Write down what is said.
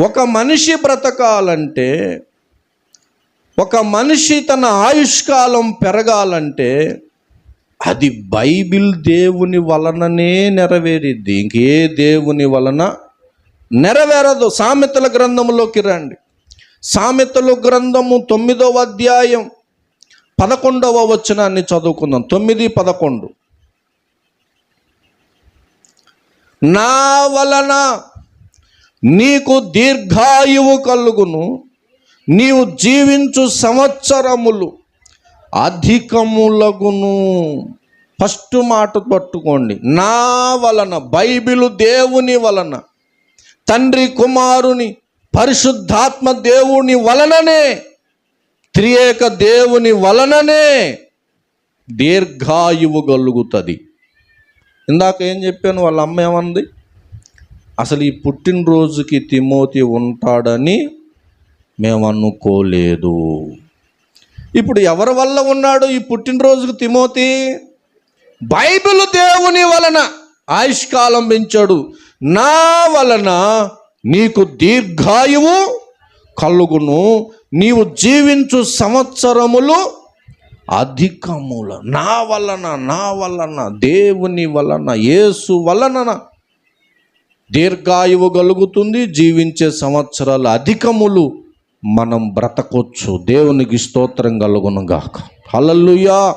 ఒక మనిషి బ్రతకాలంటే ఒక మనిషి తన ఆయుష్కాలం పెరగాలంటే అది బైబిల్ దేవుని వలననే నెరవేరిద్ది. ఇంకే దేవుని వలన నెరవేరదు. సామెతల గ్రంథంలోకి రండి. సామెతలు గ్రంథము తొమ్మిదవ అధ్యాయం పదకొండవ వచనాన్ని చదువుకుందాం. తొమ్మిది పదకొండు. నా వలన నీకు దీర్ఘాయువు కలుగును నీవు జీవించు సంవత్సరములు అధికములగును. ఫస్ట్ మాట పట్టుకోండి. నా వలన బైబిలు దేవుని వలన తండ్రి కుమారుని పరిశుద్ధాత్మ దేవుని వలననే త్రియేక దేవుని వలననే దీర్ఘాయువు కలుగుతుంది. ఇందాక ఏం చెప్పాను? వాళ్ళ అమ్మ ఏమంది? అసలు ఈ పుట్టినరోజుకి తిమోతి ఉంటాడని మేము అనుకోలేదు. ఇప్పుడు ఎవరి వల్ల ఉన్నాడు ఈ పుట్టినరోజుకు తిమోతి? బైబిల్ దేవుని వలన ఆయుష్కాలం పెంచాడు నా వలన నీకు దీర్ఘాయువు కలుగును. నీవు జీవించు సంవత్సరములు అధికముల. నా వలన నా వలన దేవుని వలన యేసు వలన దీర్ఘాయువు కలుగుతుంది జీవించే సంవత్సరాలు అధికములు మనం బ్రతకొచ్చు. దేవునికి స్తోత్రం కలుగునుగాక. హలల్లుయా!